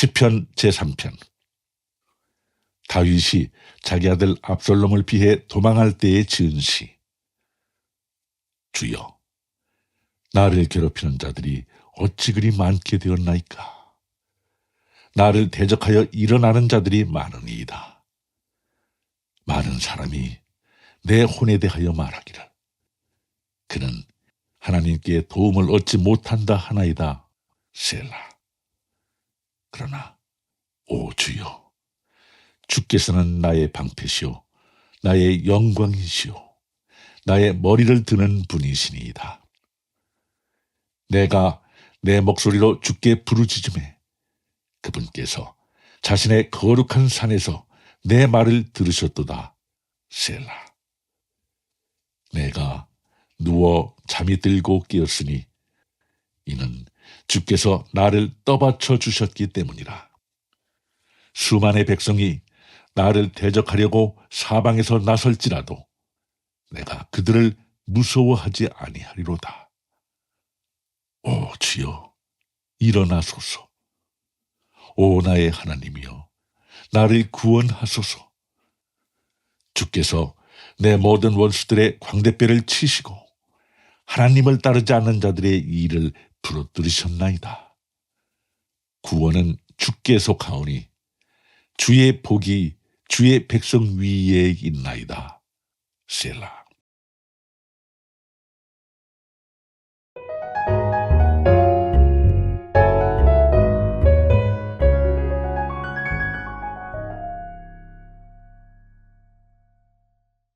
시편 제3편. 다윗이 자기 아들 압살롬을 피해 도망할 때의 지은 시. 주여 나를 괴롭히는 자들이 어찌 그리 많게 되었나이까? 나를 대적하여 일어나는 자들이 많으니이다. 많은 사람이 내 혼에 대하여 말하기를. 그는 하나님께 도움을 얻지 못한다 하나이다. 셀라 그러나 오 주여 주께서는 나의 방패시오 나의 영광이시오 나의 머리를 드는 분이시니이다. 내가 내 목소리로 주께 부르짖음에 그분께서 자신의 거룩한 산에서 내 말을 들으셨도다 셀라. 내가 누워 잠이 들고 깨었으니 이는 주께서 나를 떠받쳐 주셨기 때문이라. 수만의 백성이 나를 대적하려고 사방에서 나설지라도 내가 그들을 무서워하지 아니하리로다. 오 주여 일어나소서. 오 나의 하나님이여 나를 구원하소서. 주께서 내 모든 원수들의 광대뼈를 치시고 하나님을 따르지 않는 자들의 일을 부러뜨리셨나이다. 구원은 주께 속하오니 주의 복이 주의 백성 위에 있나이다. 셀라.